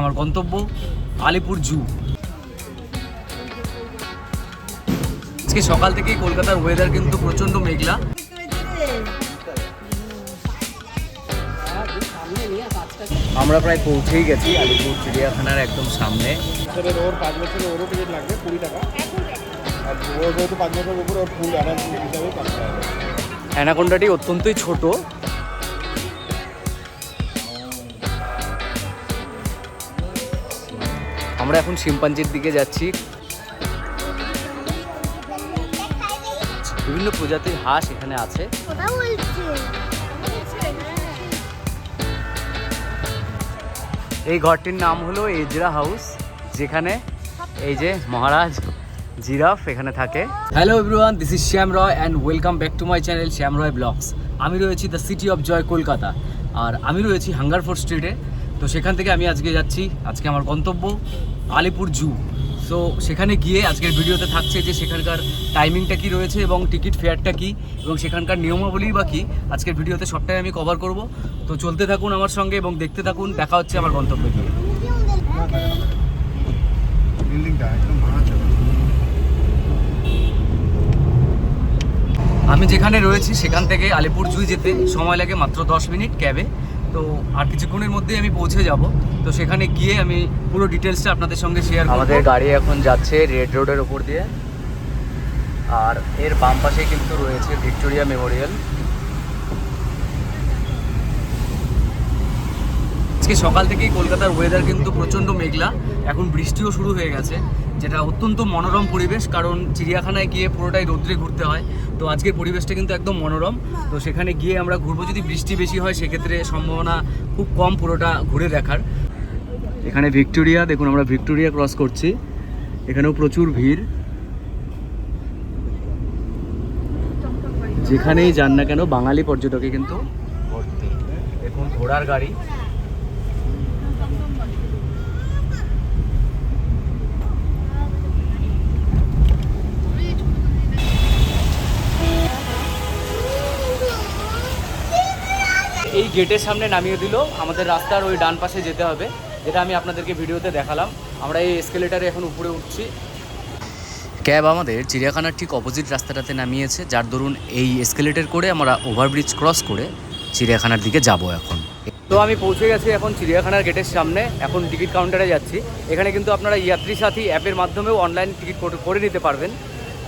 আমার গন্তব্য আলিপুর জু। আজকে সকাল থেকেই কলকাতার ওয়েদার কিন্তু প্রচণ্ড মেঘলা। আমরা প্রায় পৌঁছেই গেছি আলিপুর চিড়িয়াখানার একদম সামনে। ওর পাঁচ বছরের ওরও টিকিট লাগবে কুড়ি টাকা। আর ওর যেহেতু পাঁচ বছরের উপরে ওর ফুল অ্যাডাল্ট হিসাবে অ্যানাকোন্ডাটি অত্যন্তই ছোট। আমরা এখন শিম্পাঞ্জির দিকে যাচ্ছি। বিভিন্ন প্রজাতির হাঁস এখানে আছে। এই ঘরটির নাম হলো এজরা হাউস, যেখানে এই যে মহারাজ জিরাফ এখানে থাকে। Hello everyone this is Shyam Roy and welcome back to my channel Shyam Roy vlogs আমি রয়েছি the city of joy Kolkata আর আমি রয়েছি হাঙ্গারফোর্ট স্ট্রিটে তো সেখান থেকে আমি আজকে যাচ্ছি। আজকে আমার গন্তব্য আলিপুর জু। সো সেখানে গিয়ে আজকের ভিডিওতে থাকছে যে সেখানকার টাইমিংটা কি রয়েছে এবং টিকিট ফেয়ারটা কি এবং সেখানকার নিয়মাবলী বা কি আজকের ভিডিওতে সবটাই আমি কভার করব। তো চলতে থাকুন আমার সঙ্গে এবং দেখতে থাকুন দেখা হচ্ছে আমার গন্তব্যে গিয়ে। আমি যেখানে রয়েছি সেখান থেকে আলিপুর জুই যেতে সময় লাগে মাত্র দশ মিনিট ক্যাবে। তো আর কিছুক্ষণের মধ্যেই আমি পৌঁছে যাব। তো সেখানে গিয়ে আমি পুরো ডিটেলসটা আপনাদের সঙ্গে শেয়ার আমাদের গাড়ি এখন যাচ্ছে রেড রোডের ওপর দিয়ে। আর এর বাম পাশে কিন্তু রয়েছে ভিক্টোরিয়া মেমোরিয়াল। আজকে সকাল থেকেই কলকাতার ওয়েদার কিন্তু প্রচণ্ড মেঘলা। এখন বৃষ্টিও শুরু হয়ে গেছে। যেটা অত্যন্ত মনোরম পরিবেশ, কারণ চিড়িয়াখানায় গিয়ে পুরোটাই রৌদ্রে ঘুরতে হয়। তো আজকের পরিবেশটা কিন্তু একদম মনোরম। তো সেখানে গিয়ে আমরা ঘুরবো। যদি বৃষ্টি বেশি হয়, সেক্ষেত্রে সম্ভাবনা খুব কম পুরোটা ঘুরে দেখার। এখানে ভিক্টোরিয়া, দেখুন আমরা ভিক্টোরিয়া ক্রস করছি। এখানেও প্রচুর ভিড়। যেখানেই যান না কেন, বাঙালি পর্যটকে কিন্তু দেখুন, ঘোড়ার গাড়ি। এই গেটের সামনে নামিয়ে দিল। আমাদের রাস্তার ওই ডান পাশে যেতে হবে যেটা আমি আপনাদেরকে ভিডিওতে দেখালাম। আমরা এই এসকেলেটারে এখন উপরে উঠছি। ক্যাব আমাদের চিড়িয়াখানার ঠিক অপোজিট রাস্তাটাতে নামিয়েছে যার দরুন এই এসকেলেটার করে আমরা ওভারব্রিজ ক্রস করে চিড়িয়াখানার দিকে যাব এখন। তো আমি পৌঁছে গেছি এখন চিড়িয়াখানার গেটের সামনে। এখন টিকিট কাউন্টারে যাচ্ছি। এখানে কিন্তু আপনারা ইয়াত্রী সাথী অ্যাপের মাধ্যমেও অনলাইন টিকিট করে নিতে পারবেন।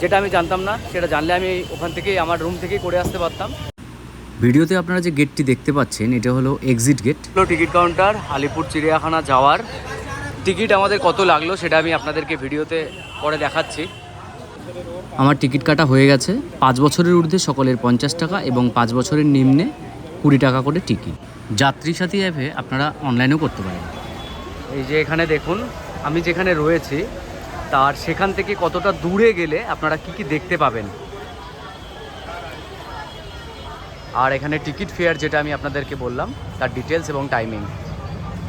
যেটা আমি জানতাম না সেটা জানলে আমি ওখান থেকেই আমার রুম থেকেই করে আসতে পারতাম। ভিডিওতে আপনারা যে গেটটি দেখতে পাচ্ছেন এটা হলো এক্সিট গেট হলো টিকিট কাউন্টার আলিপুর চিড়িয়াখানা যাওয়ার। টিকিট আমাদের কত লাগল সেটা আমি আপনাদেরকে ভিডিওতে পরে দেখাচ্ছি। আমার টিকিট কাটা হয়ে গেছে। পাঁচ বছরের ঊর্ধ্বে সকলের পঞ্চাশ টাকা এবং পাঁচ বছরের নিম্নে কুড়ি টাকা করে টিকিট। যাত্রী সাথী অ্যাপে আপনারা অনলাইনেও করতে পারেন। এই যে এখানে দেখুন আমি যেখানে রয়েছি তার সেখান থেকে কতটা দূরে গেলে আপনারা কি কি দেখতে পাবেন? আর এখানে টিকিট ফেয়ার যেটা আমি আপনাদেরকে বললাম, তার ডিটেলস এবং টাইমিং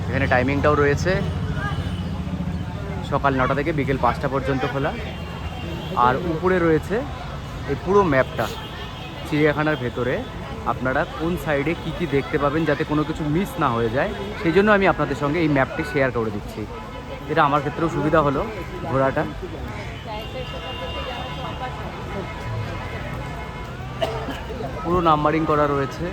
এখানে টাইমিংটাও রয়েছে। সকাল নটা থেকে বিকেল পাঁচটা পর্যন্ত খোলা। আর উপরে রয়েছে এই পুরো ম্যাপটা চিড়িয়াখানার ভেতরে আপনারা কোন সাইডে কি কি দেখতে পাবেন যাতে কোনো কিছু মিস না হয়ে যায়, সেই জন্য আমি আপনাদের সঙ্গে এই ম্যাপটি শেয়ার করে দিচ্ছি। এটা আমার ক্ষেত্রেও সুবিধা হলো ঘোরাটা। পুরো নাম্বারিং করা রয়েছে।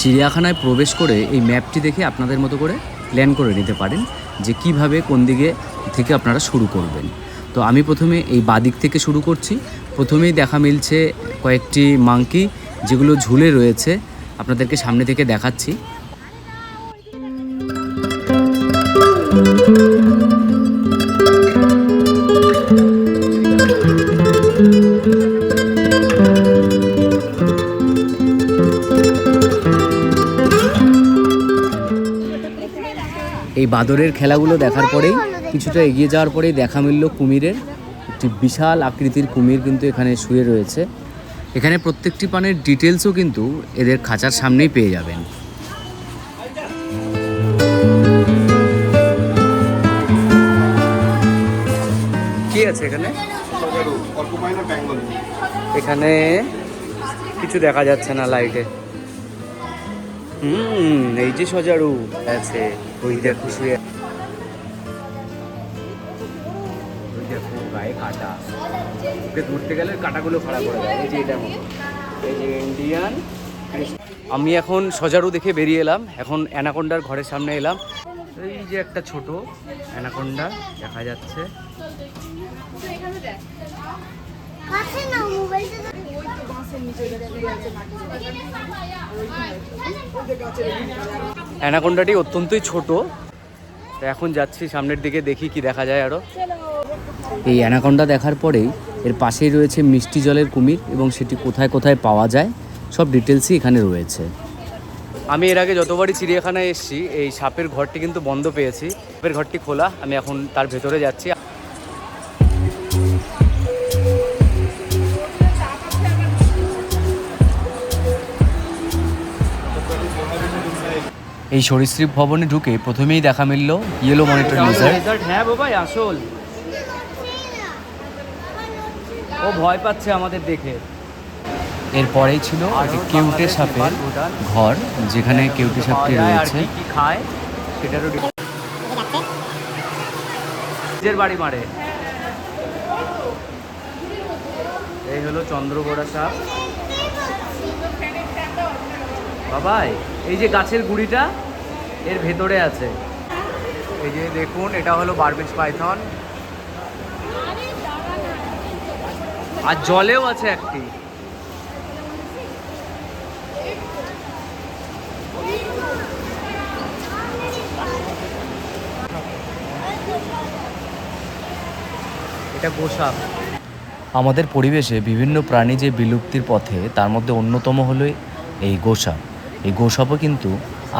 চিড়িয়াখানায় প্রবেশ করে এই ম্যাপটি দেখে আপনাদের মতো করে প্ল্যান করে নিতে পারেন যে কীভাবে কোন দিকে থেকে আপনারা শুরু করবেন। তো আমি প্রথমে এই বাদিক থেকে শুরু করছি। প্রথমেই দেখা মিলছে কয়েকটি মাংকি যেগুলো ঝুলে রয়েছে। আপনাদেরকে সামনে থেকে দেখাচ্ছি। বাদরের খেলাগুলো দেখার পরেই কিছুটা এগিয়ে যাওয়ার পরেই দেখা মিলল কুমিরের। একটি বিশাল আকৃতির কুমির কিন্তু এখানে শুয়ে রয়েছে। এখানে প্রত্যেকটি পানের ডিটেলসও কিন্তু এদের খাঁচার সামনেই পেয়ে যাবেন। কি আছে এখানে? এখানে কিছু দেখা যাচ্ছে না লাইটে হুম, এই যে সজারু, আছে। ওই দেখো শুয়ে। দেখো গায়ে কাটা। ওকে ধরতে গেলে কাটাগুলো খারাপ করে দেয় এই যে এটা এই যে ইন্ডিয়ান আমি এখন সজারু দেখে বেরিয়ে এলাম। এখন অ্যানাকোন্ডার ঘরের সামনে এলাম। এই যে একটা ছোট অ্যানাকোন্ডা দেখা যাচ্ছে। না মোবাইলটা অ্যানাকোন্ডাটি অত্যন্তই ছোট। তো এখন যাচ্ছি সামনের দিকে, দেখি কি দেখা যায় আরও এই অ্যানাকোন্ডা দেখার পরেই এর পাশেই রয়েছে মিষ্টি জলের কুমির এবং সেটি কোথায় কোথায় পাওয়া যায়, সব ডিটেলসই এখানে রয়েছে। আমি এর আগে যতবারই চিড়িয়াখানায় এসেছি, এই সাপের ঘরটি কিন্তু বন্ধ পেয়েছি। সাপের ঘরটি খোলা, আমি এখন তার ভেতরে যাচ্ছি। এই সরীসৃপ ভবনে ঢুকে প্রথমেই দেখা মিলল ইয়েলো মনিটর লিজার্ড হ্যাঁ বাবাই আসল। ও ভয় পাচ্ছে আমাদের দেখে। এরপরেই ছিল কেউটে সাপের ঘর যেখানে কেউটে সাপটি রয়েছে। কি খায় সেটারও নিজের বাড়ি মারে। এই হলো চন্দ্রগোড়া সাপ। বাবাই। এই যে গাছের গুড়িটা এর ভেতরে আছে। এই যে দেখুন, এটা হলো বারবিজ পাইথন। আর জলেও আছে একটি। আমাদের পরিবেশে বিভিন্ন প্রাণী যে বিলুপ্তির পথে, তার মধ্যে অন্যতম হলো এই গোসাপ। এই গোসাপও কিন্তু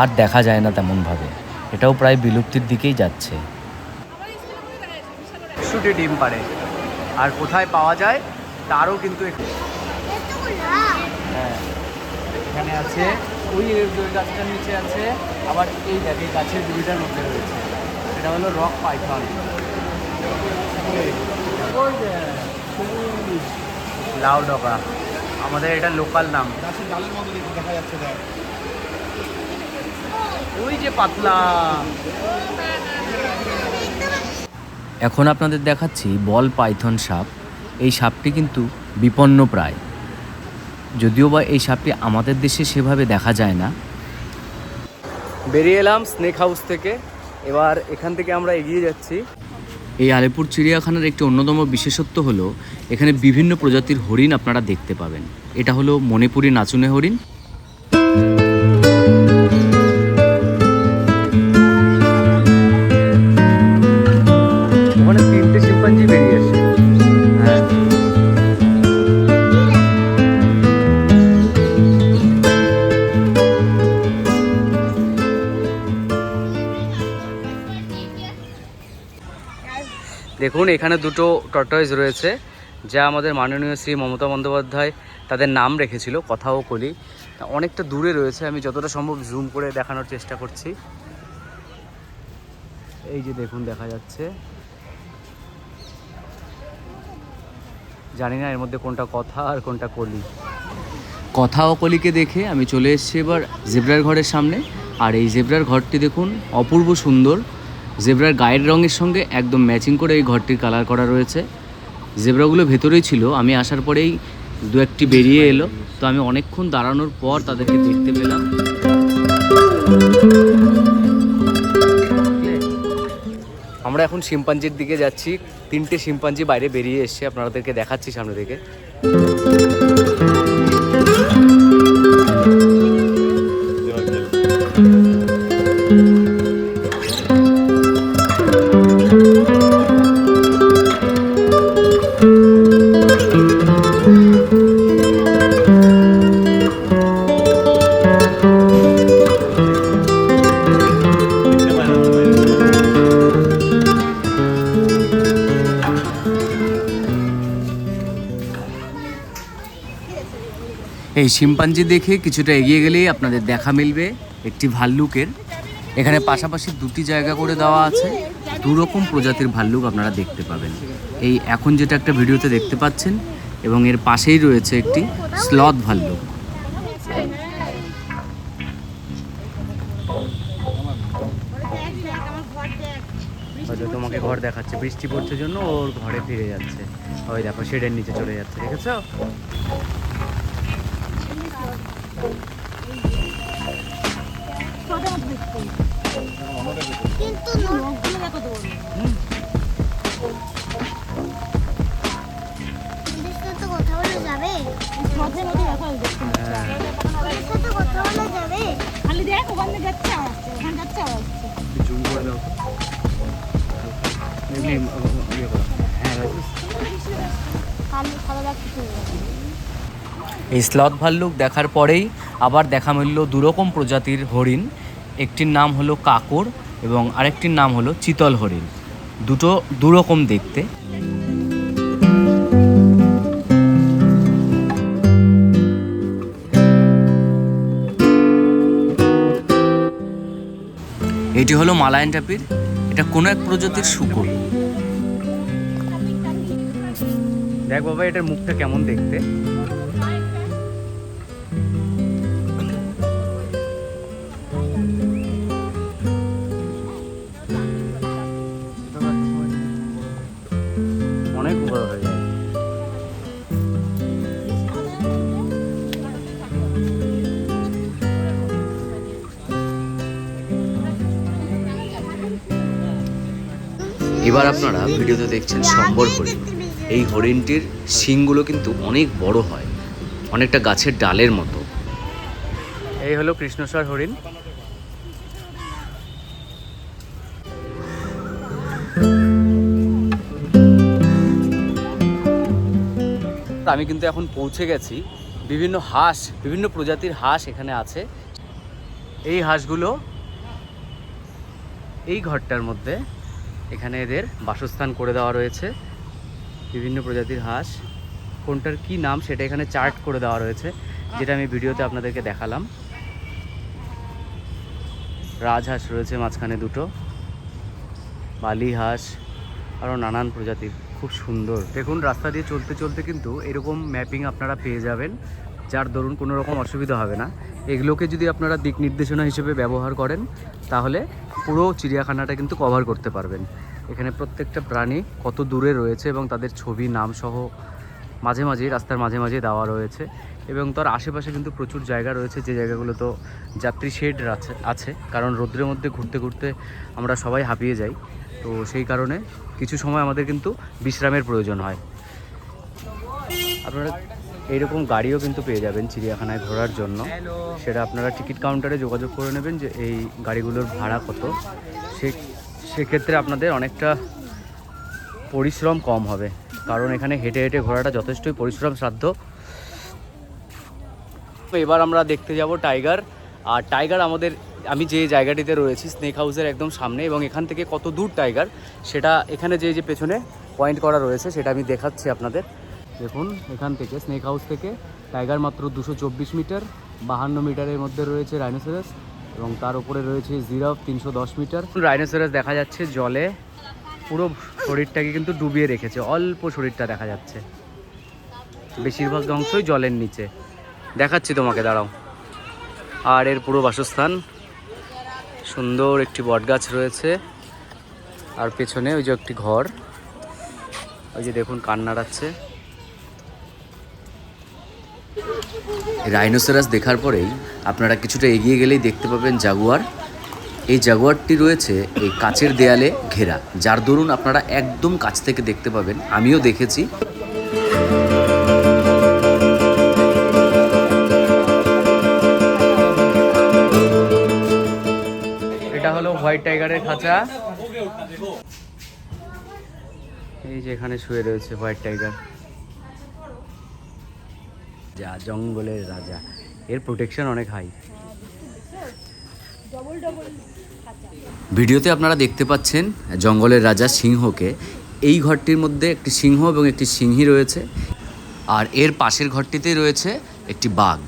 আর দেখা যায় না তেমনভাবে। এটাও প্রায় বিলুপ্তির দিকেই যাচ্ছে। শুটে ডিম পারে। আর কোথায় পাওয়া যায় তারও কিন্তু একটু হ্যাঁ এখানে আছে। ওই গাছটার নিচে আছে। আবার এই দেখ এই গাছের গুড়িটার মধ্যে রয়েছে। এটা হলো রক পাইথন। লাউ ডগা। আমাদের এটা লোকাল নাম। গাছের ডালের মতো দেখা যাচ্ছে দেখ। ওই যে পাতলা। এখন আপনাদের দেখাচ্ছি বল পাইথন সাপ। এই সাপটি কিন্তু বিপন্ন প্রায়। যদিও বা এই সাপটি আমাদের দেশে সেভাবে দেখা যায় না। বেরিয়ে এলাম স্নেক হাউস থেকে। এবার এখান থেকে আমরা এগিয়ে যাচ্ছি। এই আলিপুর চিড়িয়াখানার একটি অন্যতম বিশেষত্ব হলো এখানে বিভিন্ন প্রজাতির হরিণ আপনারা দেখতে পাবেন। এটা হলো মণিপুরি নাচুনে হরিণ। এখানে দুটো টর্টয়েজ রয়েছে, যা আমাদের মাননীয় শ্রী মমতা বন্দ্যোপাধ্যায় তাদের নাম রেখেছিল কথা ও কলি। অনেকটা দূরে রয়েছে, আমি যতটা সম্ভব জুম করে দেখানোর চেষ্টা করছি। এই যে দেখুন, দেখা যাচ্ছে। জানি না এর মধ্যে কোনটা কথা আর কোনটা কলি। কথা ও কলিকে দেখে আমি চলে এসেছি এবার জেব্রার ঘরের সামনে। আর এই জেব্রার ঘরটি দেখুন, অপূর্ব সুন্দর। জেব্রার গায়ের রঙের সঙ্গে একদম ম্যাচিং করে এই ঘরটির কালার করা রয়েছে। জেব্রাগুলো ভেতরেই ছিল, আমি আসার পরেই দু একটি বেরিয়ে এলো। তো আমি অনেকক্ষণ দাঁড়ানোর পর তাদেরকে দেখতে পেলাম। আমরা এখন শিম্পাঞ্জির দিকে যাচ্ছি। তিনটে শিম্পাঞ্জি বাইরে বেরিয়ে এসছে, আপনাদেরকে দেখাচ্ছি সামনে থেকে। শিম্পাঞ্জি দেখে কিছুটা এগিয়ে গেলেই আপনাদের দেখা মিলবে একটি ভাল্লুকের। এখানে পাশাপাশি দুটি জায়গা করে দেওয়া আছে। দুরকম প্রজাতির ভাল্লুক আপনারা দেখতে পাবেন। এই এখন যেটা একটা ভিডিওতে দেখতে পাচ্ছেন এবং এর পাশেই রয়েছে একটি স্লথ ভাল্লুক। হয়তো তোমাকে ঘর দেখাচ্ছে। বৃষ্টি পড়ছে জন্য ওর ঘরে ফিরে যাচ্ছে। ওই দেখো, শেডের নিচে চলে যাচ্ছে, দেখেছ? কিন্তু কথা বলে যাবে? ওদের সাথে কথা বলে যাবে? খালি দেখ ওখানে যাচ্ছে আসছে ওখানে যাচ্ছে আসছে জুম করে দাও এমনি ইয়ে হ্যাঁ লাগছে এই স্লথ ভাল্লুক দেখার পরেই আবার দেখা মিলল দুরকম প্রজাতির হরিণ। একটির নাম হলো কাকর এবং আরেকটির নাম হলো চিতল হরিণ। দুটো দুরকম দেখতে। এটি হলো মালায়ন টাপির। এটা কোনো এক প্রজাতির শুকুর। দেখ বাবা, এটার মুখটা কেমন দেখতে? এবার আপনারা ভিডিওতে দেখছেন সম্বর হরিণ এই হরিণটির শিংগুলো কিন্তু অনেক বড় হয়, অনেকটা গাছের ডালের মতো। এই হলো কৃষ্ণস্বর হরিণ। আমি কিন্তু এখন পৌঁছে গেছি। বিভিন্ন হাঁস, বিভিন্ন প্রজাতির হাঁস এখানে আছে। এই হাঁসগুলো এই ঘরটার মধ্যে এখানে এদের বাসস্থান করে দেওয়া রয়েছে। বিভিন্ন প্রজাতির হাঁস। কোনটার কি নাম সেটা এখানে চার্ট করে দেওয়া রয়েছে, যেটা আমি ভিডিওতে আপনাদেরকে দেখালাম। রাজহাঁস রয়েছে মাঝখানে দুটো। বালি হাঁস, আরও নানান প্রজাতির। খুব সুন্দর। দেখুন, রাস্তা দিয়ে চলতে চলতে কিন্তু এরকম ম্যাপিং আপনারা পেয়ে যাবেন। যার দরুন কোনো রকম অসুবিধা হবে না। এগুলোকে যদি আপনারা দিক নির্দেশনা হিসেবে ব্যবহার করেন, তাহলে পুরো চিড়িয়াখানাটা কিন্তু কভার করতে পারবেন। এখানে প্রত্যেকটা প্রাণী কত দূরে রয়েছে এবং তাদের ছবি নাম সহ মাঝে মাঝে, রাস্তার মাঝে মাঝে দেওয়া রয়েছে এবং তার আশেপাশে কিন্তু প্রচুর জায়গা রয়েছে। যে জায়গাগুলো তো যাত্রী শেড আছে আছে। কারণ রোদ্রের মধ্যে ঘুরতে ঘুরতে আমরা সবাই হাঁপিয়ে যাই। তো সেই কারণে কিছু সময় আমাদের কিন্তু বিশ্রামের প্রয়োজন হয়। আপনারা এইরকম গাড়িও কিন্তু পেয়ে যাবেন চিড়িয়াখানায় ঘোরার জন্য। সেটা আপনারা টিকিট কাউন্টারে যোগাযোগ করে নেবেন যে এই গাড়িগুলোর ভাড়া কত। সে সেক্ষেত্রে আপনাদের অনেকটা পরিশ্রম কম হবে। কারণ এখানে হেঁটে হেঁটে ঘোরাটা যথেষ্টই পরিশ্রম সাধ্য এবার আমরা দেখতে যাব টাইগার। আর টাইগার আমাদের আমি যে জায়গাটিতে রয়েছি স্নেক হাউসের একদম সামনে এবং এখান থেকে কত দূর টাইগার সেটা এখানে যে যে পেছনে পয়েন্ট করা রয়েছে সেটা আমি দেখাচ্ছি আপনাদের। দেখুন, এখান থেকে স্নেক হাউস থেকে টাইগার মাত্র দুশো চব্বিশ মিটার বাহান্ন মিটারের মধ্যে রয়েছে রাইনোসেরাস এবং তার উপরে রয়েছে জিরাফ তিনশো দশ মিটার রাইনোসেরাস দেখা যাচ্ছে জলে, পুরো শরীরটাকে কিন্তু ডুবিয়ে রেখেছে, অল্প শরীরটা দেখা যাচ্ছে। বেশিরভাগ অংশই জলের নিচে। দেখাচ্ছি তোমাকে, দাঁড়াও। আর এর পুরো বাসস্থান, সুন্দর একটি বটগাছ রয়েছে। আর পেছনে ওই যে একটি ঘর, ওই যে দেখুন কান রাইনোসেরাস দেখার পরেই আপনারা কিছুটা এগিয়ে গেলেই দেখতে পাবেন জাগুয়ার। এই জাগুয়ারটি রয়েছে এই কাচের দেয়ালে ঘেরা, যার দরুন আপনারা একদম কাছ থেকে দেখতে পাবেন। আমিও দেখেছি। এটা হলো হোয়াইট টাইগারের খাঁচা। এই যে এখানে শুয়ে রয়েছে হোয়াইট টাইগার। যা জঙ্গলের রাজা। এর প্রোটেকশন অনেক হাই ভিডিওতে আপনারা দেখতে পাচ্ছেন জঙ্গলের রাজা সিংহকে। এই ঘরটির মধ্যে একটি সিংহ এবং একটি সিংহী রয়েছে। আর এর পাশের ঘরটিতে রয়েছে একটি বাঘ।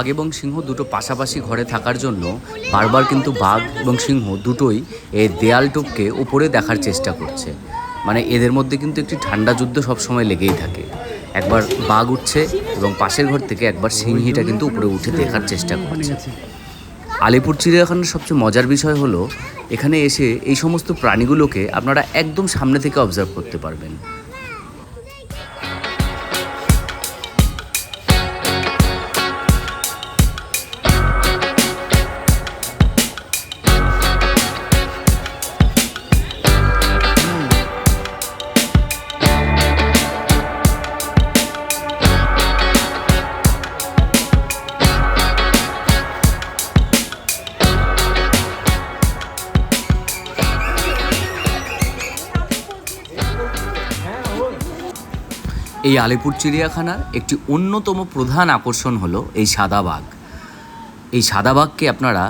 বাঘ এবং সিংহ দুটো পাশাপাশি ঘরে থাকার জন্য বারবার কিন্তু বাঘ এবং সিংহ দুটোই এই দেয়াল টোপকে উপরে দেখার চেষ্টা করছে। মানে এদের মধ্যে কিন্তু একটি ঠান্ডা যুদ্ধ সবসময় লেগেই থাকে। একবার বাঘ উঠছে এবং পাশের ঘর থেকে একবার সিংহীটা কিন্তু উপরে উঠে দেখার চেষ্টা করছে। আলিপুর চিড়িয়াখানার সবচেয়ে মজার বিষয় হলো, এখানে এসে এই সমস্ত প্রাণীগুলোকে আপনারা একদম সামনে থেকে অবজার্ভ করতে পারবেন। এই আলিপুর চিড়িয়াখানার একটি অন্যতম প্রধান আকর্ষণ হলো এই সাদা বাঘ। এই সাদা বাঘকে আপনারা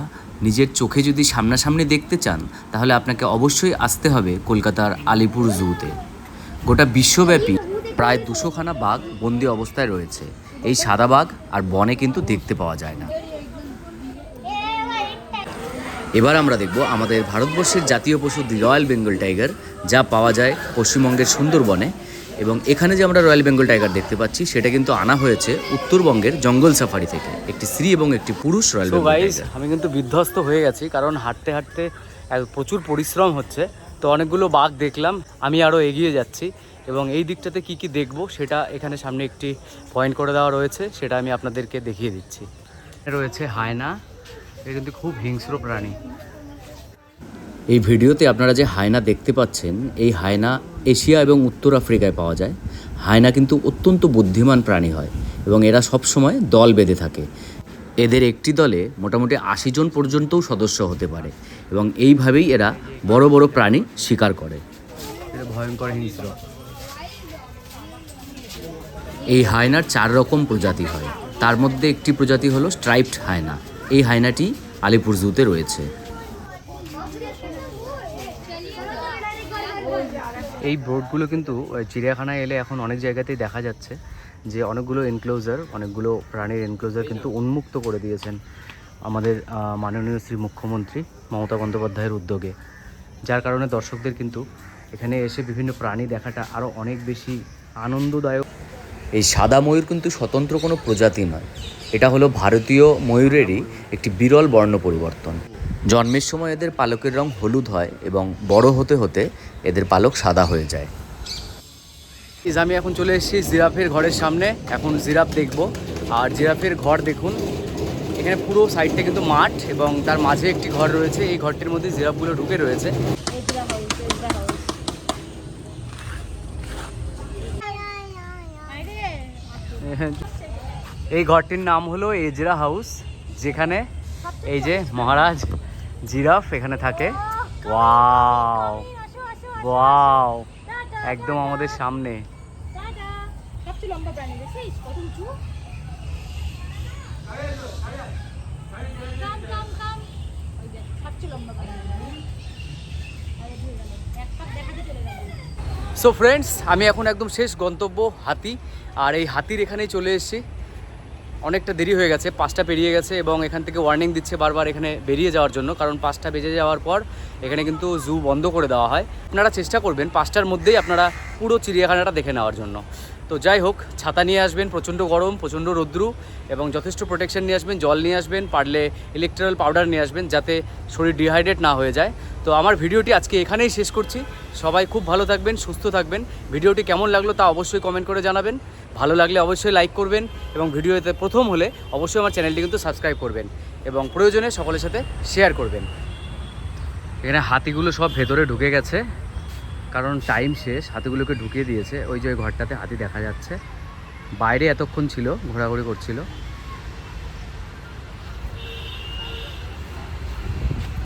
নিজের চোখে যদি সামনাসামনি দেখতে চান, তাহলে আপনাকে অবশ্যই আসতে হবে কলকাতার আলিপুর জুতে। গোটা বিশ্বব্যাপী প্রায় দুশোখানা বাঘ বন্দি অবস্থায় রয়েছে। এই সাদা বাঘ আর বনে কিন্তু দেখতে পাওয়া যায় না। এবার আমরা দেখব আমাদের ভারতবর্ষের জাতীয় পশু দি রয়্যাল বেঙ্গল টাইগার, যা পাওয়া যায় পশ্চিমবঙ্গের সুন্দরবনে। এবং এখানে যে আমরা রয়্যাল বেঙ্গল টাইগার দেখতে পাচ্ছি সেটা কিন্তু আনা হয়েছে উত্তরবঙ্গের জঙ্গল সাফারি থেকে। একটি স্ত্রী এবং একটি পুরুষ রয়্যাল বেঙ্গল টাইগার। আমি কিন্তু বিধ্বস্ত হয়ে গেছি কারণ হাঁটতে হাঁটতে প্রচুর পরিশ্রম হচ্ছে। তো অনেকগুলো বাঘ দেখলাম আমি আরও এগিয়ে যাচ্ছি। এবং এই দিকটাতে কি কি দেখব সেটা এখানে সামনে একটি পয়েন্ট করে দেওয়া রয়েছে সেটা আমি আপনাদেরকে দেখিয়ে দিচ্ছি। রয়েছে হায়না এটা কিন্তু খুব হিংস্র প্রাণী। এই ভিডিওতে আপনারা যে হায়না দেখতে পাচ্ছেন এই হায়না এশিয়া এবং উত্তর আফ্রিকায় পাওয়া যায়। হায়না কিন্তু অত্যন্ত বুদ্ধিমান প্রাণী হয় এবং এরা সবসময় দল বেঁধে থাকে। এদের একটি দলে মোটামুটি আশি জন পর্যন্তও সদস্য হতে পারে এবং এইভাবেই এরা বড় বড় প্রাণী শিকার করে। ভয়ঙ্কর হিংস্র। এই হায়নার চার রকম প্রজাতি হয়। তার মধ্যে একটি প্রজাতি হলো স্ট্রাইপড হায়না। এই হায়নাটি আলিপুর জুতে রয়েছে। এই বোর্ডগুলো কিন্তু চিড়িয়াখানায় এলে এখন অনেক জায়গাতেই দেখা যাচ্ছে যে অনেকগুলো এনক্লোজার অনেকগুলো প্রাণীর এনক্লোজার কিন্তু উন্মুক্ত করে দিয়েছেন আমাদের মাননীয় শ্রী মুখ্যমন্ত্রী মমতা বন্দ্যোপাধ্যায়ের উদ্যোগে। যার কারণে দর্শকদের কিন্তু এখানে এসে বিভিন্ন প্রাণী দেখাটা আরও অনেক বেশি আনন্দদায়ক। এই সাদা ময়ূর কিন্তু স্বতন্ত্র কোনো প্রজাতি নয়। এটা হলো ভারতীয় ময়ূরেরই একটি বিরল বর্ণ পরিবর্তন। জন্মের সময় এদের পালকের রং হলুদ হয় এবং বড় হতে হতে এদের পালক সাদা হয়ে যায়। আমি এখন চলে এসেছি জিরাফের ঘরের সামনে। এখন জিরাফ দেখব। আর জিরাফের ঘর দেখুন। এখানে পুরো সাইডটা কিন্তু মাঠ এবং তার মাঝে একটি ঘর রয়েছে। এই ঘরটির মধ্যে জিরাফগুলো ঢুকে রয়েছে। এই ঘরটির নাম হলো এজরা হাউস, যেখানে এই যে মহারাজ জিরাফ এখানে থাকে। ওয়াও ওয়াও, একদম আমাদের সামনে। চলে সো ফ্রেন্ডস আমি এখন একদম শেষ গন্তব্য, হাতি। আর এই হাতির এখানেই চলে এসেছি। অনেকটা দেরি হয়ে গেছে, পাঁচটা পেরিয়ে গেছে এবং এখান থেকে ওয়ার্নিং দিচ্ছে বারবার এখানে বেরিয়ে যাওয়ার জন্য, কারণ পাঁচটা বেজে যাওয়ার পর এখানে কিন্তু জু বন্ধ করে দেওয়া হয়। আপনারা চেষ্টা করবেন, পাঁচটার মধ্যেই আপনারা পুরো চিড়িয়াখানাটা দেখে নেওয়ার জন্য। তো যাই হোক, ছাতা নিয়ে আসবেন, প্রচণ্ড গরম, প্রচণ্ড রৌদ্রু এবং যথেষ্ট প্রোটেকশন নিয়ে আসবেন, জল নিয়ে আসবেন, পারলে ইলেকট্রাল পাউডার নিয়ে আসবেন যাতে শরীর ডিহাইড্রেট না হয়ে যায়। তো আমার ভিডিওটি আজকে এখানেই শেষ করছি। সবাই খুব ভালো থাকবেন, সুস্থ থাকবেন। ভিডিওটি কেমন লাগল তা অবশ্যই কমেন্ট করে জানাবেন। ভালো লাগলে অবশ্যই লাইক করবেন এবং ভিডিওতে প্রথম হলে অবশ্যই আমার চ্যানেলটি কিন্তু সাবস্ক্রাইব করবেন এবং প্রয়োজনে সকলের সাথে শেয়ার করবেন। এখানে হাতিগুলো সব ভেতরে ঢুকে গেছে। কারণ টাইম শেষ, হাতিগুলোকে ঢুকিয়ে দিয়েছে। ওই যে ওই ঘরটাতে হাতি দেখা যাচ্ছে। বাইরে এতক্ষণ ছিল, ঘোরাঘুরি করছিল।